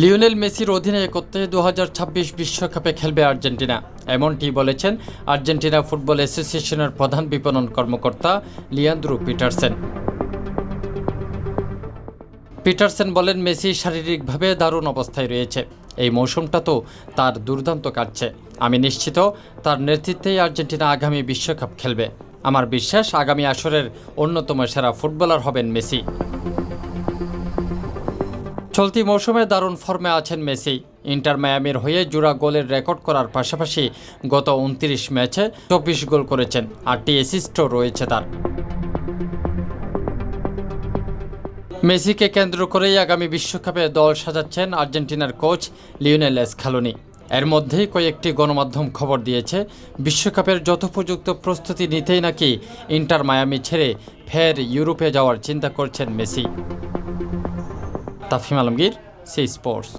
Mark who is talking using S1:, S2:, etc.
S1: Lionel মেসির অধীনে অধিনায়কত্বে দু হাজার বিশ্বকাপে খেলবে আর্জেন্টিনা। এমনটি বলেছেন আর্জেন্টিনা ফুটবল অ্যাসোসিয়েশনের প্রধান বিপণন কর্মকর্তা লিয়ান্দ্রু পিটারসেন। পিটারসেন বলেন, মেসি শারীরিকভাবে দারুণ অবস্থায় রয়েছে। এই মৌসুমটা তো তার দুর্দান্ত কাটছে। আমি নিশ্চিত তার নেতৃত্বেই আর্জেন্টিনা আগামী বিশ্বকাপ খেলবে। আমার বিশ্বাস, আগামী আসরের অন্যতম সেরা ফুটবলার হবেন মেসি। চলতি মৌসুমে দারুণ ফর্মে আছেন মেসি। ইন্টার মায়ামির হয়ে জোড়া গোলের রেকর্ড করার পাশাপাশি গত উনত্রিশ ম্যাচে চব্বিশ গোল করেছেন, আটটি অ্যাসিস্টও রয়েছে তার। মেসিকে কেন্দ্র করেই আগামী বিশ্বকাপে দল সাজাচ্ছেন আর্জেন্টিনার কোচ লিওনেল স্খালোনি এর মধ্যেই কয়েকটি গণমাধ্যম খবর দিয়েছে, বিশ্বকাপের যথোপযুক্ত প্রস্তুতি নিতেই নাকি ইন্টার মায়ামি ছেড়ে ফের ইউরোপে যাওয়ার চিন্তা করছেন মেসি। তাফিম আলমগীর সেই স্পোর্টস